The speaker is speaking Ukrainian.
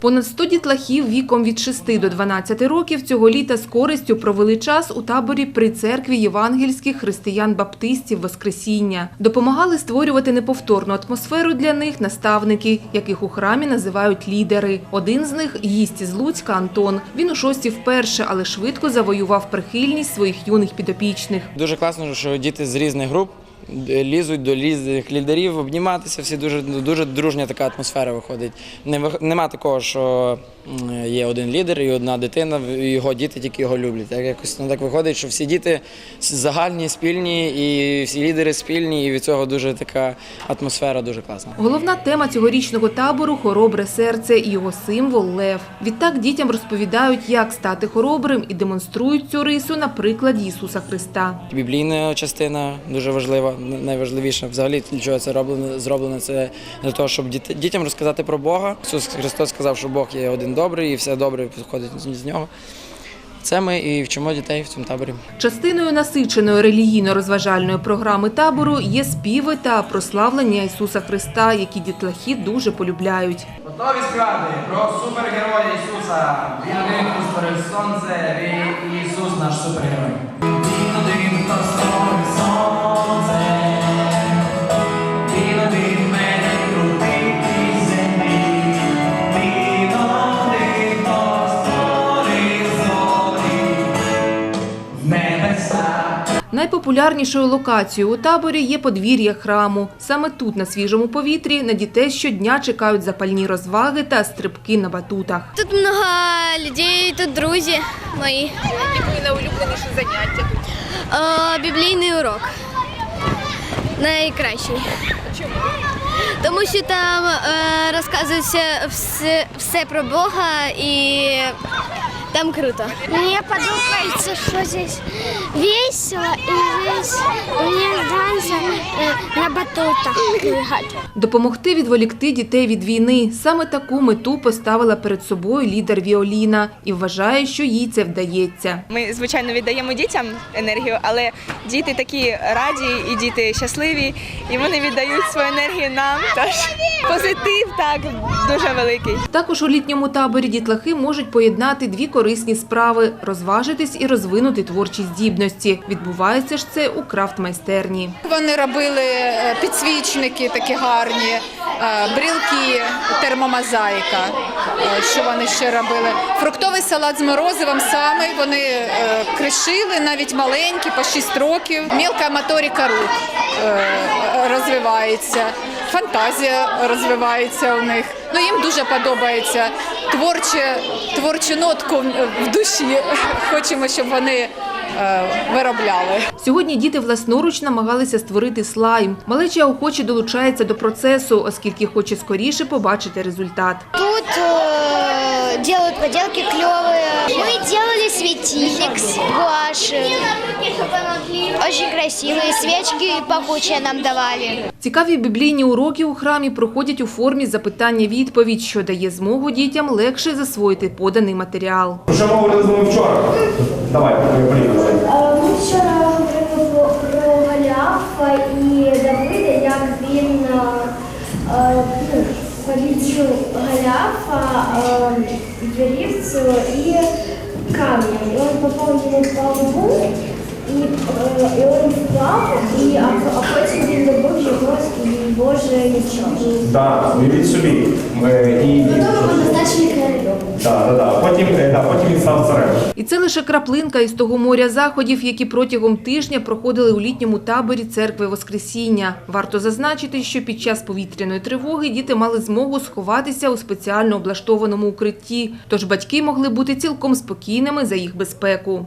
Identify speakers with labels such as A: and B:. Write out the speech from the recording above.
A: Понад 100 дітлахів віком від 6 до 12 років цього літа з користю провели час у таборі при церкві євангельських християн-баптистів Воскресіння. Допомагали створювати неповторну атмосферу для них наставники, яких у храмі називають лідери. Один з них – гість із Луцька Антон. Він у шості вперше, але швидко завоював прихильність своїх юних підопічних.
B: Дуже класно, що діти з різних груп лізуть до лідерів, обніматися. Всі дуже дуже дружня така атмосфера виходить. Нема такого, що є один лідер і одна дитина, і його діти тільки його люблять. Так якось ну, так виходить, що всі діти загальні, спільні, і всі лідери спільні, і від цього дуже така атмосфера дуже класна.
A: Головна тема цьогорічного табору – хоробре серце і його символ – лев. Відтак дітям розповідають, як стати хоробрим і демонструють цю рису на прикладі Ісуса Христа.
B: Біблійна частина дуже важлива, найважливіша. Взагалі для чого це роблено зроблено. Це для того, щоб дітям розказати про Бога. Ісус Христос сказав, що Бог є один добрий, і все добре походить з нього. Це ми і вчимо дітей в цьому таборі.
A: Частиною насиченої релігійно-розважальної програми табору є співи та прославлення Ісуса Христа, які дітлахи дуже полюбляють.
C: Готові співати про супергероя Ісуса. Він один, створив сонце, він Ісус наш супергерой. Він один,
A: Найпопулярнішою локацією у таборі є подвір'я храму. Саме тут, на свіжому повітрі, на дітей щодня чекають запальні розваги та стрибки на батутах.
D: Тут много людей, тут друзі мої.
A: Які найулюбленіші заняття?
D: Е, біблійний урок. Найкращий.
A: Чому?
D: Тому що там е, розказується все, все про Бога і там круто.
E: Мне подобается, что здесь весело и здесь мне нравится э, на батутах прыгать.
A: Допомогти відволікти дітей від війни. Саме таку мету поставила перед собою лідер Віоліна і вважає, що їй це вдається.
F: Ми звичайно віддаємо дітям енергію, але діти такі раді і діти щасливі, і вони віддають свою енергію нам. Тож позитив так дуже великий.
A: Також у літньому таборі дітлахи можуть поєднати дві корисні справи – розважитись і розвинути творчі здібності. Відбувається ж це у крафт-майстерні.
G: Вони робили е, підсвічники такі гарні, е, брілки, термомозаїка. е, Що вони ще робили? Фруктовий салат з морозивом саме вони кришили, навіть маленькі, по 6 років. Мілка моторика рук розвивається, фантазія розвивається у них. Ну їм дуже подобається творче, творчу нотку в душі. Хочемо, щоб вони е, виробляли.
A: Сьогодні діти власноруч намагалися створити слайм. Малеча охоче долучається до процесу, оскільки хоче скоріше побачити результат.
E: Тут э, делают поделки клевые. Мы делали светильник с гуаши. Очень красивые свечки пахучие нам давали.
A: Цікаві біблійні уроки у храмі проходять у формі запитання-відповідь, що дає змогу дітям легше засвоїти поданий матеріал.
H: Про що ми говорили з вами вчора? Давай, Поліна, давай.
I: Е, Ми вчора ну, галяфа, вірівцю і камнем. І він попав йому в голову, і, е, і і, а, а потім він добив його з Божий мечом.
H: Так, уявіть собі. Е, І,
I: Потім його назначили королем.
H: да, да, да. Потім, е, да, потім він став царем.
A: І це лише краплинка із того моря заходів, які протягом тижня проходили у літньому таборі церкви Воскресіння. Варто зазначити, що під час повітряної тривоги діти мали змогу сховатися у спеціально облаштованому укритті, тож батьки могли бути цілком спокійними за їх безпеку.